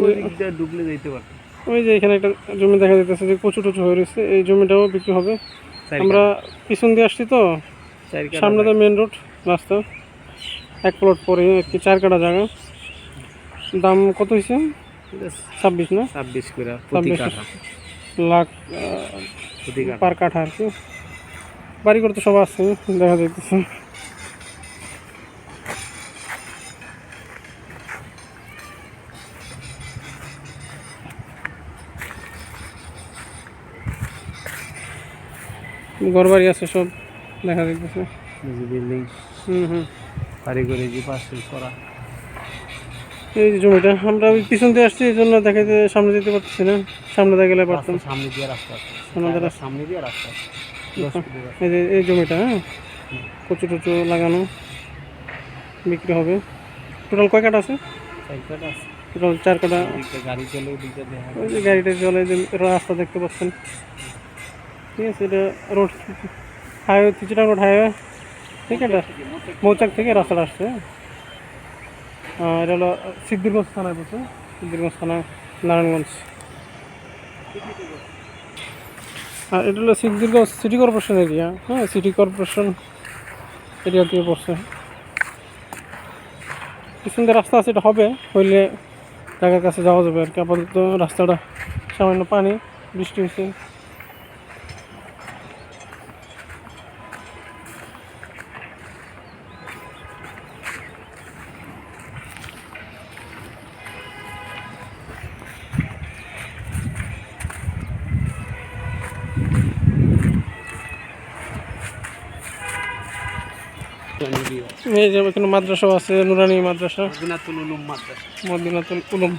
ওই যেতে যে এখানে একটা জমি দেখা যাইতেছে যে কচু টচু হয়ে রয়েছে এই জমিটাও বিক্রি হবে। আমরা পিছন দিয়ে আসছি তো সামনে তো মেন রোড রাস্তা। এক প্লট পরে আর কি চার কাটা জায়গা। দাম কত হয়েছে ছাব্বিশ না? ছাব্বিশ করে ছাব্বিশ। লাখ পার কাঠা আর কি। বাড়ি করে তো সব আছে দেখা যাইতেছে। ঘর বাড়ি আছে সব দেখা যাইতেছে। Building hmm hmm. কারিগরি যে পার্সেল করা। এই যে জমিটা আমরা ওই পিছন দিয়ে আসছি এই জন্য দেখা যায় সামনে যেতে পারতেছি না। সামনে দিয়ে গেলে পারতাম। সামনে দিয়ে রাস্তা আছে। সামনে দিয়ে সামনে দিয়ে রাস্তা। এই যে এই জমিটা হ্যাঁ? কচু টচু লাগানো বিক্রি হবে। টোটাল কয় কাটা আছে? টোটাল চার কাটা গাড়ি চলে দেখা ওই যে গাড়িটা চলে রাস্তা দেখতে পাচ্ছেন। ঠিক আছে এটা রোড হাইওয়ে চিচিটা রোড হাইওয়ে ঠিক আছে? মৌচাক থেকে রাস্তাটা আসছে আহ, এটা হলো সিদ্ধিরগঞ্জ থানায় পড়ছে সিদ্ধিরগঞ্জ থানা নারায়ণগঞ্জ। আর এটা হলো সিদ্ধিরগঞ্জ সিটি কর্পোরেশন এরিয়া হ্যাঁ? সিটি কর্পোরেশন এরিয়া দিয়ে পড়ছে। পিছন দিয়ে রাস্তা আছে এটা হবে হইলে জায়গার কাছে যাওয়া যাবে আর কি। আপাতত রাস্তাটা সামান্য পানি বৃষ্টি হয়েছে এই যে এখানে মাদ্রাসাও আছে নুরানি মাদ্রাসা। মদিনাতুল উলুম মাদ্রাসা। মদিনাতুল উলুম।